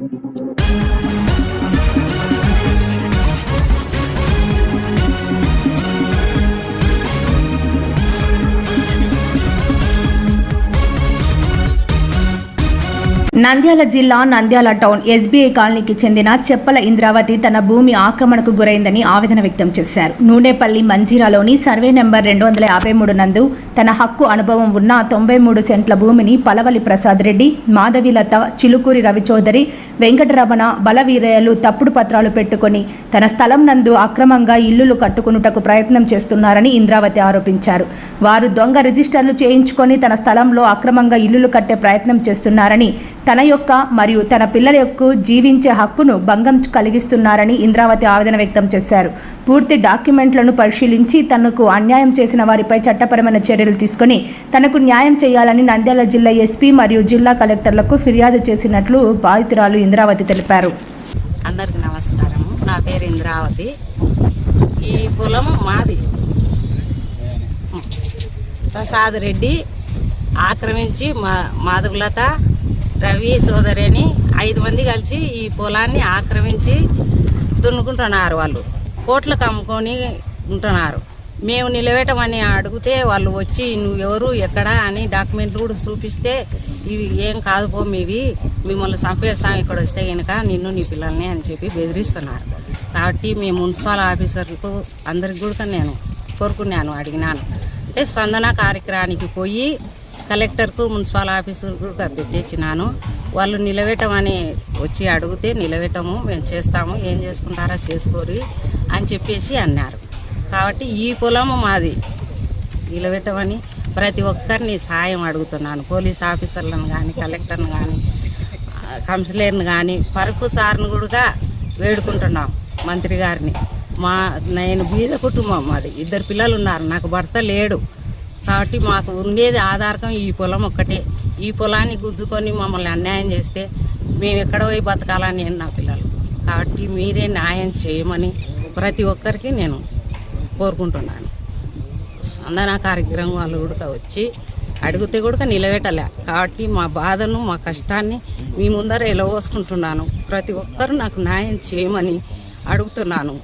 Música Nandyal జిల్లా Nandyal town SBI కాలనీకి చెందిన చెప్పల ఇంద్రావతి తన భూమి ఆక్రమణకు గురైందని ఆవేదన వ్యక్తం చేశారు. నూనెపల్లి మంజీరాలోని సర్వే నెంబర్ రెండు వందల యాభై మూడు నందు తన హక్కు అనుభవం ఉన్న తొంభై మూడు సెంట్ల భూమిని పలవలి ప్రసాద్ రెడ్డి మాధవిలత చిలుకూరి రవిచౌదరి వెంకటరమణ బలవీరయ్యలు తప్పుడు పత్రాలు పెట్టుకొని తన స్థలం నందు అక్రమంగా ఇల్లులు కట్టుకునుటకు ప్రయత్నం చేస్తున్నారని ఇంద్రావతి ఆరోపించారు. వారు దొంగ రిజిస్టర్లు చేయించుకొని తన స్థలంలో అక్రమంగా ఇల్లులు కట్టే ప్రయత్నం చేస్తున్నారని తన యొక్క మరియు తన పిల్లల యొక్క జీవించే హక్కును భంగం కలిగిస్తున్నారని ఇంద్రావతి ఆవేదన వ్యక్తం చేశారు. పూర్తి డాక్యుమెంట్లను పరిశీలించి తనకు అన్యాయం చేసిన వారిపై చట్టపరమైన చర్యలు తీసుకొని తనకు న్యాయం చేయాలని నంద్యాల జిల్లా ఎస్పీ మరియు జిల్లా కలెక్టర్లకు ఫిర్యాదు చేసినట్లు బాధితురాలు ఇంద్రావతి తెలిపారు. అందరికి నమస్కారం. నా పేరు ఇంద్రావతి. ఈ పొలం మాది. ప్రసాద్ రెడ్డి ఆక్రమించి మా మాధవులత రవి సోదరి అని ఐదు మంది కలిసి ఈ పొలాన్ని ఆక్రమించి దున్నుకుంటున్నారు వాళ్ళు. కోట్లకు అమ్ముకొని ఉంటున్నారు. మేము నిలబెట్టమని అడిగితే వాళ్ళు వచ్చి నువ్వెవరు ఎక్కడ? అని డాక్యుమెంట్లు కూడా చూపిస్తే ఇవి ఏం కాదు పో మీవి మిమ్మల్ని చంపేస్తాం ఇక్కడ వస్తే కనుక నిన్ను నీ పిల్లల్ని అని చెప్పి బెదిరిస్తున్నారు. కాబట్టి మీ మున్సిపల్ ఆఫీసర్లకు అందరికి కూడా నేను కోరుకున్నాను అడిగినాను. అంటే స్పందన కార్యక్రమానికి పోయి కలెక్టర్కు మున్సిపల్ ఆఫీసర్ కూడా పెట్టించినాను వాళ్ళు నిలబెట్టమని వచ్చి అడిగితే నిలబెట్టము మేము చేస్తాము ఏం చేసుకుంటారా చేసుకోరి అని చెప్పేసి అన్నారు. కాబట్టి ఈ పొలము మాది. నిలబెట్టమని ప్రతి ఒక్కరిని సాయం అడుగుతున్నాను. పోలీస్ ఆఫీసర్లను కానీ కలెక్టర్ని కానీ కౌన్సిలర్ని కానీ పరుపు సార్ని కూడా వేడుకుంటున్నాం మంత్రి గారిని. మా నేను బీద కుటుంబం మాది. ఇద్దరు పిల్లలు ఉన్నారు. నాకు భర్త లేడు. కాబట్టి మాకు ఉండేది ఆధారకం ఈ పొలం ఒక్కటే. ఈ పొలాన్ని గుద్దుకొని మమ్మల్ని అన్యాయం చేస్తే మేము ఎక్కడ పోయి బతకాలని నేను నా పిల్లలు. కాబట్టి మీరే న్యాయం చేయమని ప్రతి ఒక్కరికి నేను కోరుకుంటున్నాను. స్పందన కార్యక్రమం వాళ్ళు కూడా వచ్చి అడిగితే కూడా నిలబెట్టలే. కాబట్టి మా బాధను మా కష్టాన్ని మీ ముందర ఎలవోసుకుంటున్నాను. ప్రతి ఒక్కరు నాకు న్యాయం చేయమని అడుగుతున్నాను.